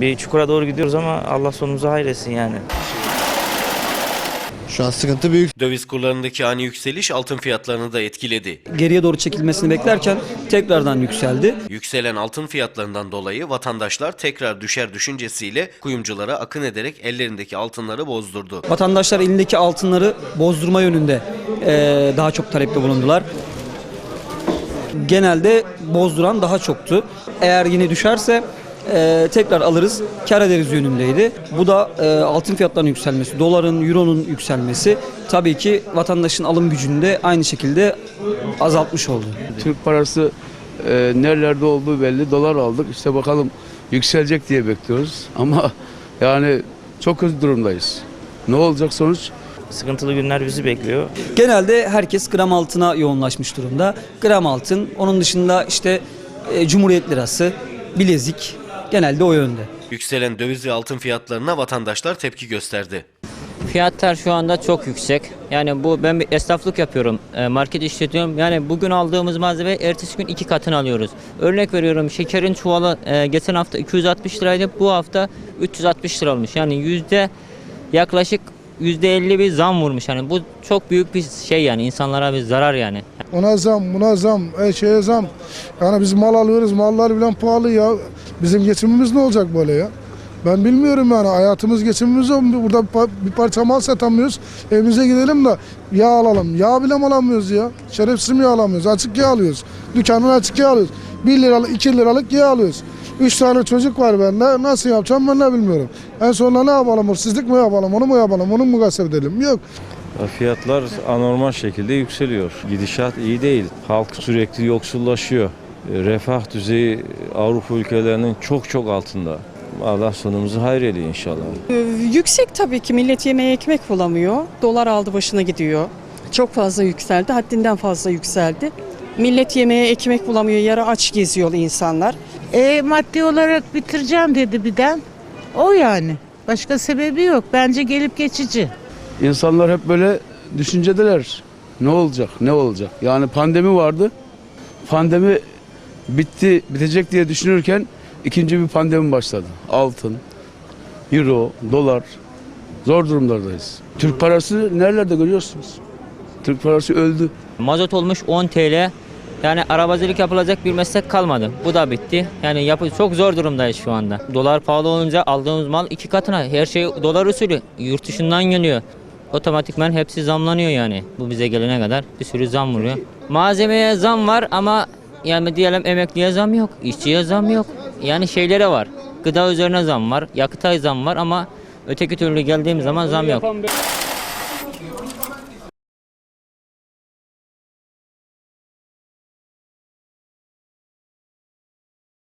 Bir çukura doğru gidiyoruz ama Allah sonumuzu hayretsin yani. Şu an sıkıntı büyük. Döviz kurlarındaki ani yükseliş altın fiyatlarını da etkiledi. Geriye doğru çekilmesini beklerken tekrardan yükseldi. Yükselen altın fiyatlarından dolayı vatandaşlar tekrar düşer düşüncesiyle kuyumculara akın ederek ellerindeki altınları bozdurdu. Vatandaşlar elindeki altınları bozdurma yönünde eee, daha çok talepte bulundular. Genelde bozduran daha çoktu. Eğer yine düşerse eee, tekrar alırız, kar ederiz yönündeydi. Bu da eee, altın fiyatlarının yükselmesi, doların, euronun yükselmesi tabii ki vatandaşın alım gücünü de aynı şekilde azaltmış oldu. Türk parası e, nerelerde olduğu belli. Dolar aldık. İşte bakalım yükselecek diye bekliyoruz. Ama yani çok kötü durumdayız. Ne olacak sonuç? Sıkıntılı günler bizi bekliyor. Genelde herkes gram altına yoğunlaşmış durumda. Gram altın, onun dışında işte e, Cumhuriyet lirası, bilezik genelde o yönde. Yükselen döviz ve altın fiyatlarına vatandaşlar tepki gösterdi. Fiyatlar şu anda çok yüksek. Yani bu ben bir esnaflık yapıyorum. e, Market işletiyorum. Yani bugün aldığımız malzeme ertesi gün iki katını alıyoruz. Örnek veriyorum şekerin çuvalı e, geçen hafta 260 liraydı. Bu hafta 360 lira olmuş. Yani yüzde yaklaşık yüzde 50 bir zam vurmuş. Yani bu çok büyük bir şey yani insanlara bir zarar yani. Ona zam, buna zam, e, şeye zam. Yani biz mal alıyoruz, mallar bile pahalı ya. Bizim geçimimiz ne olacak böyle ya? Ben bilmiyorum yani hayatımız geçimimiz o. Burada bir pa- bir parça mal satamıyoruz. Evimize gidelim de yağ alalım. Yağ bile mi alamıyoruz ya? Şerefsiz mi alamıyoruz? Açık yağ alıyoruz. Dükkandan açık yağ alıyoruz. 1 liralık, 2 liralık yağ alıyoruz. 3 tane çocuk var bende. Nasıl yapacağım ben ne bilmiyorum. En sonunda ne yapalım? Hırsızlık mı yapalım? Onu mu yapalım? Onu mu gasp edelim? Yok. Fiyatlar anormal şekilde yükseliyor. Gidişat iyi değil. Halk sürekli yoksullaşıyor. Refah düzeyi Avrupa ülkelerinin çok çok altında. Allah sonumuzu hayrediyor inşallah. Yüksek tabii ki millet yemeğe ekmek bulamıyor. Dolar aldı başına gidiyor. Çok fazla yükseldi. Haddinden fazla yükseldi. Millet yemeğe ekmek bulamıyor. Yarı aç geziyor insanlar. E, maddi olarak bitireceğim dedi birden. O yani. Başka sebebi yok. Bence gelip geçici. İnsanlar hep böyle düşüncedeler. Ne olacak? Ne olacak? Yani pandemi vardı. Pandemi bitti, bitecek diye düşünürken ikinci bir pandemi başladı. Altın, euro, dolar. Zor durumlardayız. Türk parası nerelerde görüyorsunuz? Türk parası öldü. Mazot olmuş 10 TL. Yani arabacılık yapılacak bir meslek kalmadı. Bu da bitti. Yani yapı çok zor durumdayız şu anda. Dolar pahalı olunca aldığımız mal iki katına. Her şey dolar usulü. Yurt dışından geliyor. Otomatikman hepsi zamlanıyor yani. Bu bize gelene kadar bir sürü zam vuruyor. Malzemeye zam var ama yani diyelim emekliye zam yok, işçiye zam yok. Yani şeylere var. Gıda üzerine zam var, yakıta zam var ama öteki türlü geldiğim zaman zam yok.